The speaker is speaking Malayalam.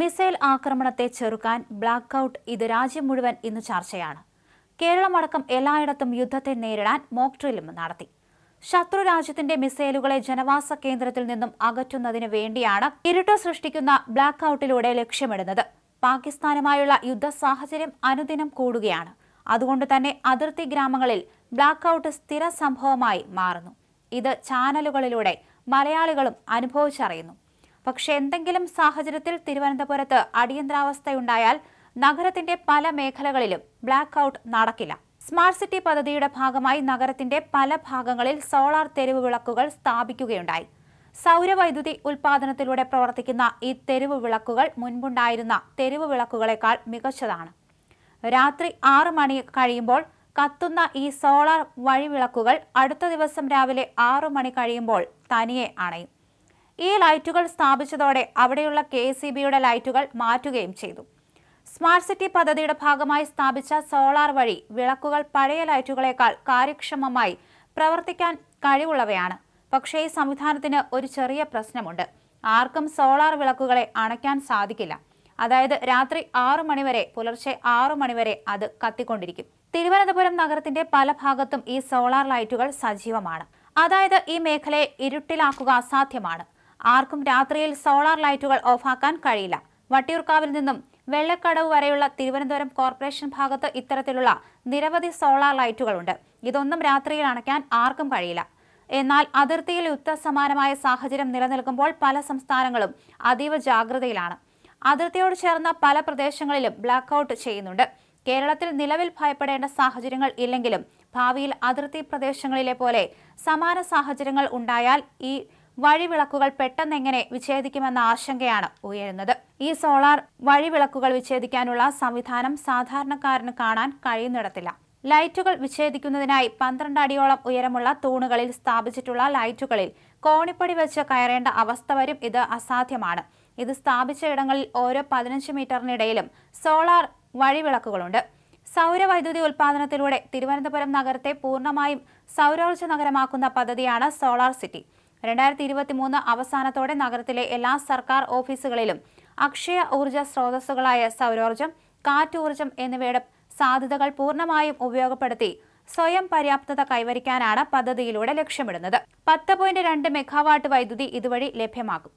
മിസൈൽ ആക്രമണത്തെ ചെറുക്കാൻ ബ്ലാക്ക് ഔട്ട് ഇത് രാജ്യം മുഴുവൻ ഇന്ന് ചർച്ചയാണ്. കേരളമടക്കം എല്ലായിടത്തും യുദ്ധത്തെ നേരിടാൻ മോക്ക് ഡ്രില്ലും നടത്തി. ശത്രു രാജ്യത്തിന്റെ മിസൈലുകളെ ജനവാസ കേന്ദ്രത്തിൽ നിന്നും അകറ്റുന്നതിന് വേണ്ടിയാണ് ഇരുട്ട് സൃഷ്ടിക്കുന്ന ബ്ലാക്ക് ഔട്ടിലൂടെ ലക്ഷ്യമിടുന്നത്. പാകിസ്ഥാനുമായുള്ള യുദ്ധ സാഹചര്യം അനുദിനം കൂടുകയാണ്. അതുകൊണ്ട് തന്നെ അതിർത്തി ഗ്രാമങ്ങളിൽ ബ്ലാക്ക് ഔട്ട് സ്ഥിര സംഭവമായി മാറുന്നു. ഇത് ചാനലുകളിലൂടെ മലയാളികളും അനുഭവിച്ചറിയുന്നു. പക്ഷേ എന്തെങ്കിലും സാഹചര്യത്തിൽ തിരുവനന്തപുരത്ത് അടിയന്തരാവസ്ഥയുണ്ടായാൽ നഗരത്തിന്റെ പല മേഖലകളിലും ബ്ലാക്ക് ഔട്ട് നടക്കില്ല. സ്മാർട്ട് സിറ്റി പദ്ധതിയുടെ ഭാഗമായി നഗരത്തിന്റെ പല ഭാഗങ്ങളിൽ സോളാർ തെരുവ് വിളക്കുകൾ സ്ഥാപിക്കുകയുണ്ടായി. സൗരവൈദ്യുതി ഉൽപാദനത്തിലൂടെ പ്രവർത്തിക്കുന്ന ഈ തെരുവ് വിളക്കുകൾ മുൻപുണ്ടായിരുന്ന തെരുവ് വിളക്കുകളെക്കാൾ മികച്ചതാണ്. രാത്രി ആറ് മണി കഴിയുമ്പോൾ കത്തുന്ന ഈ സോളാർ വഴിവിളക്കുകൾ അടുത്ത ദിവസം രാവിലെ ആറു മണി കഴിയുമ്പോൾ തനിയെ അണയും. ഈ ലൈറ്റുകൾ സ്ഥാപിച്ചതോടെ അവിടെയുള്ള കെ സി ബിയുടെ ലൈറ്റുകൾ മാറ്റുകയും ചെയ്തു. സ്മാർട്ട് സിറ്റി പദ്ധതിയുടെ ഭാഗമായി സ്ഥാപിച്ച സോളാർ വഴി വിളക്കുകൾ പഴയ ലൈറ്റുകളേക്കാൾ കാര്യക്ഷമമായി പ്രവർത്തിക്കാൻ കഴിവുള്ളവയാണ്. പക്ഷേ ഈ സംവിധാനത്തിന് ഒരു ചെറിയ പ്രശ്നമുണ്ട്. ആർക്കും സോളാർ വിളക്കുകളെ അണയ്ക്കാൻ സാധിക്കില്ല. അതായത് രാത്രി ആറു മണിവരെ പുലർച്ചെ ആറു മണിവരെ അത് കത്തിക്കൊണ്ടിരിക്കും. തിരുവനന്തപുരം നഗരത്തിന്റെ പല ഭാഗത്തും ഈ സോളാർ ലൈറ്റുകൾ സജീവമാണ്. അതായത് ഈ മേഖലയെ ഇരുട്ടിലാക്കുക അസാധ്യമാണ്. ആർക്കും രാത്രിയിൽ സോളാർ ലൈറ്റുകൾ ഓഫാക്കാൻ കഴിയില്ല. വട്ടിയൂർക്കാവിൽ നിന്നും വെള്ളക്കടവ് വരെയുള്ള തിരുവനന്തപുരം കോർപ്പറേഷൻ ഭാഗത്ത് ഇത്തരത്തിലുള്ള നിരവധി സോളാർ ലൈറ്റുകളുണ്ട്. ഇതൊന്നും രാത്രിയിൽ അണയ്ക്കാൻ ആർക്കും കഴിയില്ല. എന്നാൽ അതിർത്തിയിൽ യുദ്ധസമാനമായ സാഹചര്യം നിലനിൽക്കുമ്പോൾ പല സംസ്ഥാനങ്ങളും അതീവ ജാഗ്രതയിലാണ്. അതിർത്തിയോട് ചേർന്ന പല പ്രദേശങ്ങളിലും ബ്ലാക്ക് ഔട്ട് ചെയ്യുന്നുണ്ട്. കേരളത്തിൽ നിലവിൽ ഭയപ്പെടേണ്ട സാഹചര്യങ്ങൾ ഇല്ലെങ്കിലും ഭാവിയിൽ അതിർത്തി പ്രദേശങ്ങളിലെ പോലെ സമാന സാഹചര്യങ്ങൾ ഉണ്ടായാൽ ഈ വഴിവിളക്കുകൾ പെട്ടെന്നെങ്ങനെ വിച്ഛേദിക്കുമെന്ന ആശങ്കയാണ് ഉയരുന്നത്. ഈ സോളാർ വഴിവിളക്കുകൾ വിച്ഛേദിക്കാനുള്ള സംവിധാനം സാധാരണക്കാരന് കാണാൻ കഴിയുന്നിടത്തില്ല. ലൈറ്റുകൾ വിച്ഛേദിക്കുന്നതിനായി പന്ത്രണ്ട് അടിയോളം ഉയരമുള്ള തൂണുകളിൽ സ്ഥാപിച്ചിട്ടുള്ള ലൈറ്റുകളിൽ കോണിപ്പടി വെച്ച് കയറേണ്ട അവസ്ഥ വരും. ഇത് അസാധ്യമാണ്. ഇത് സ്ഥാപിച്ച ഇടങ്ങളിൽ ഓരോ പതിനഞ്ച് മീറ്ററിനിടയിലും സോളാർ വഴിവിളക്കുകളുണ്ട്. സൗരവൈദ്യുതി ഉൽപാദനത്തിലൂടെ തിരുവനന്തപുരം നഗരത്തെ പൂർണമായും സൗരോർജ നഗരമാക്കുന്ന പദ്ധതിയാണ് സോളാർ സിറ്റി. രണ്ടായിരത്തി ഇരുപത്തി മൂന്ന് അവസാനത്തോടെ നഗരത്തിലെ എല്ലാ സർക്കാർ ഓഫീസുകളിലും അക്ഷയ ഊർജ സ്രോതസ്സുകളായ സൗരോർജം കാറ്റൂർജം എന്നിവയുടെ സാധ്യതകൾ പൂർണമായും ഉപയോഗപ്പെടുത്തി സ്വയം പര്യാപ്തത കൈവരിക്കാനാണ് പദ്ധതിയിലൂടെ ലക്ഷ്യമിടുന്നത്. പത്ത് പോയിന്റ് രണ്ട് മെഗാവാട്ട് വൈദ്യുതി ഇതുവഴി ലഭ്യമാക്കും